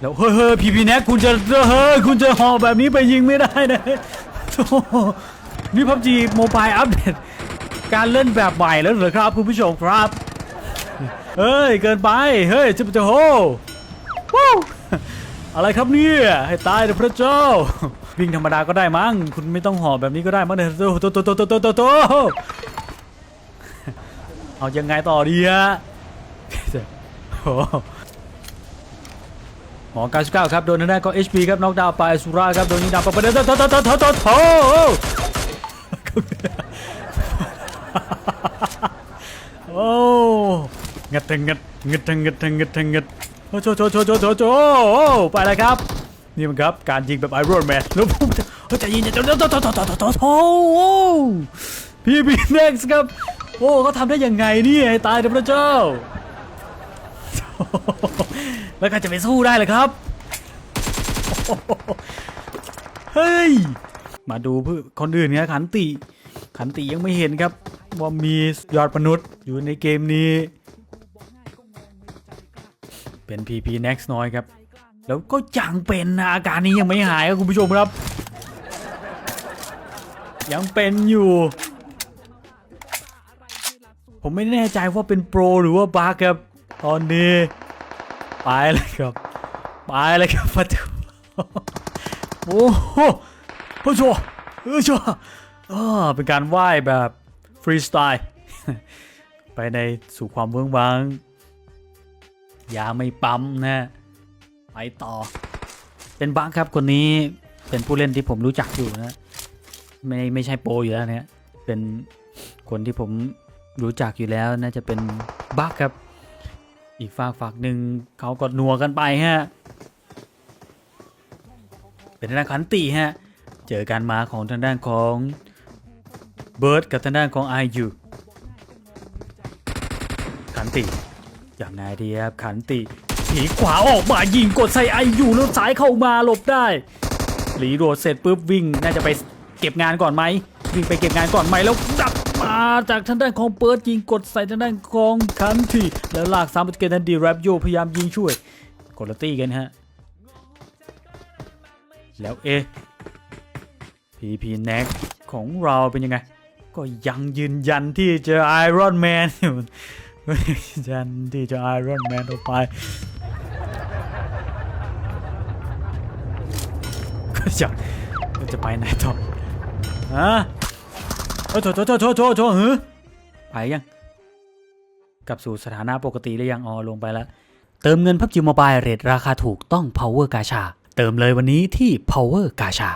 แล้วเฮ้ยเฮ้ยพีพีแน็กคุณจะเฮ้ยคุณจะห่อแบบนี้ไปยิงไม่ได้นะโอ้โหนี่พับจีโมบายอัปเดต การเล่นแบบใหม่แล้วเหรอครับคุณผู้ชมครับเฮ้ย เกินไป เฮ้ยจะจะโหว้าวอะไรครับเนี่ยให้ตายเถอะพระเจ้า วิ่งธรรมดาก็ได้มั้ง คุณไม่ต้องห่อแบบนี้ก็ได้มั้งเนี่ยโตโตโตโตโตโตโตเอายังไงต่อดีฮะโอ้ หมอ99ครับ โดนทางด้านก็ HP ครับน็อกดาวไปสุราครับ โดนนี่ดาวไปประเด็นโถโถโถโถโถโอ้งัดทังงัดงัดทังงัดทังงัดทังงัดโอ้โจโจโจโจโจโจไปเลยครับ นี่มันครับ การยิงแบบไอรอนแมนแล้วผมใจเย็นๆโถโถโถโถโถโถพี่บีเน็กซ์ครับ โอ้เขาทำได้ยังไงเนี่ยตายเถอะพระเจ้า แล้วใครจะไปสู้ได้เลยครับ เฮ้ย มาดูเพื่อคนอื่นเนี่ยขันติ ขันติยังไม่เห็นครับ ว่ามียอดมนุษย์อยู่ในเกมนี้ เป็น PP Next น้อยครับ แล้วก็ยังเป็นนะอาการนี้ยังไม่หายครับคุณผู้ชมครับ ยังเป็นอยู่ผมไม่แน่ใจว่าเป็นโปรหรือว่าบั๊กครับ ตอนนี้ ไปเลยครับ ไปเลยครับประตูโอ้โหโอ้โหโอ้โหอ่าเป็นการว่ายแบบฟรีสไตล์ ไปในสู่ความเวิ้งว้างยาไม่ปั๊มนะไปต่อ เป็นบังครับคนนี้เป็นผู้เล่นที่ผมรู้จักอยู่นะไม่ไม่ใช่โปรอยู่แล้วเนี่ยเป็นคนที่ผมรู้จักอยู่แล้วน่าจะเป็นบักครับ อีกฝากฝากหนึ่งเขาก็นัวกันไปฮะ เป็นทางด้านขันติฮะ เจอการมาของทางด้านของเบิร์ดกับทางด้านของไอยูขันติอย่างไงดีครับขันติถีขวาออกมายิงกดใส่ไอยูแล้วซ้ายเข้ามาหลบได้หลีโดดเสร็จปุ๊บวิ่งน่าจะไปเก็บงานก่อนไหมวิ่งไปเก็บงานก่อนไหมแล้วดัก มาจากทางด้านของเปิดยิงกดใส่ทางด้านของขันติแล้วลากสามประตูนันดีแรปโยพยายามยิงช่วยกดละตี้กันฮะ แล้วเอพีพีแน็กของเราเป็นยังไง ก็ยังยืนยันที่จะไอรอนแมนอยู่ยันที่จะไอรอนแมนออกไปก็จะจะไปไหนต่อฮะ โอ้โถโถโถโถโถโถเฮ้ไปยัง กลับสู่สถานะปกติหรือยังอ๋อลงไปแล้ว เติมเงินพับจิมบายเรทราคาถูกต้อง Power กาชา เติมเลยวันนี้ที่ Power กาชา